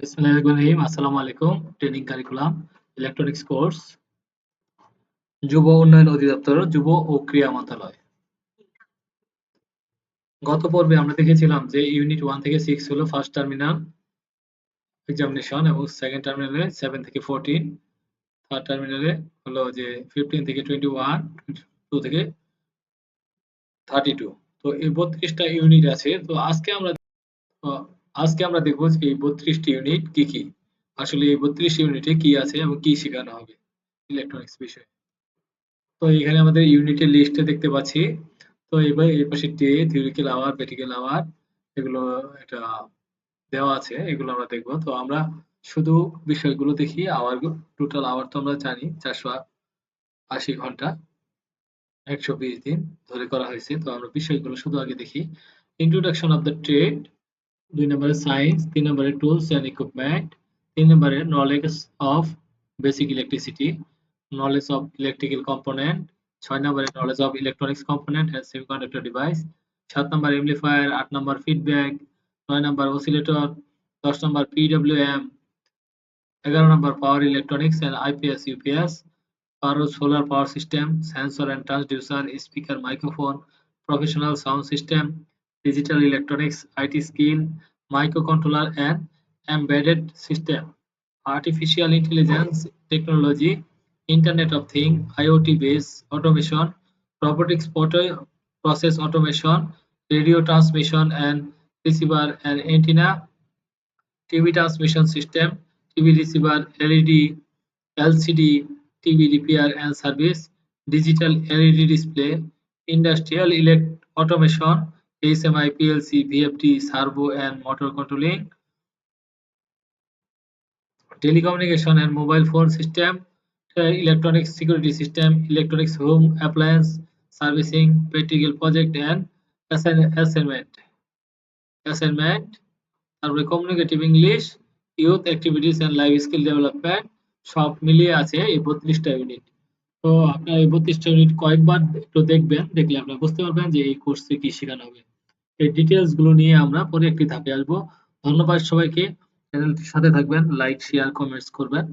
বিসমিল্লাহির আসসালামু আলাইকুম, ট্রেনিং কারিকুলাম, ইলেকট্রনিক্স কোর্স, যুব উন্নয়ন অধিদপ্তর, যুব ও ক্রীড়া মন্ত্রণালয়। গত পর্বে আমরা দেখেছিলাম যে ইউনিট ওয়ান থেকে সিক্স হলো ফার্স্ট টার্মিনাল এক্সামিনেশন এবং সেকেন্ড টার্মিনালে সেভেন থেকে ফোরটিন, থার্ড টার্মিনালে হলো যে ফিফটিন থেকে টোয়েন্টি ওয়ান, টু থেকে থার্টি টু। তো এই বত্রিশটা ইউনিট আছে। তো আজকে আমরা আজকে আমরা দেখব যে এই বত্রিশটি ইউনিট কি কি। আসলে এই বত্রিশ ইউনিটে কি আছে এবং কি শেখানো হবে ইলেকট্রনিক্স বিষয়ে। তো এখানে আমাদের ইউনিটের লিস্টে দেখতে পাচ্ছি। তো এবার এই পাশে টে থিওরিক্যাল আওয়ার প্র্যাকটিক্যাল আওয়ার এগুলো এটা দেওয়া আছে, এগুলো আমরা দেখব। তো আমরা শুধু বিষয়গুলো দেখি আওয়ার টোটাল আওয়ার তো আমরা জানি, চারশো আশি ঘণ্টা, একশো বিশ দিন ধরে করা হয়েছে। তো আমরা বিষয়গুলো শুধু আগে দেখি। ইন্ট্রোডাকশন অফ দ্য ট্রেড দুই নম্বরে সায়েন্স তিন নম্বরে টুলস অ্যান্ড ইকুইপমেন্ট তিন নম্বরে knowledge of basic electricity knowledge of electrical component ছয় নম্বরে knowledge of electronics component and semiconductor device সাত নম্বর এমপ্লিফায়ার আট নম্বর ফিডব্যাক নয় নম্বর অসিলেটর দশ নম্বর পিডব্লিউএম এগারো number power electronics and IPS UPS বারো solar power system sensor and transducer speaker microphone professional sound system digital electronics, IT skill, microcontroller and embedded system, artificial intelligence technology, Internet of Things, IoT-based automation, robotics process automation, radio transmission and receiver and antenna, TV transmission system, TV receiver, LED, LCD, TV repair and service, digital LED display, industrial elect automation, HMI, PLC, VFD, servo and motor controlling, telecommunication and mobile phone system, electronic security system, electronics home appliance servicing, practical project and assignment. Assignment, তারপরে communicative English youth activities and life skill development সব মিলিয়ে আছে এই বত্রিশটা unit তো আপনার এই বত্রিশটা ইউনিট কয়েকবার একটু দেখবেন দেখলে আপনারা বুঝতে পারবেন যে এই কোর্সে কি শেখানো হবে এই ডিটেলসগুলো নিয়ে আমরা পরে একটি ধাপে আসব। ধন্যবাদ সবাইকে। চ্যানেলটির সাথে থাকবেন লাইক শেয়ার কমেন্টস করবেন।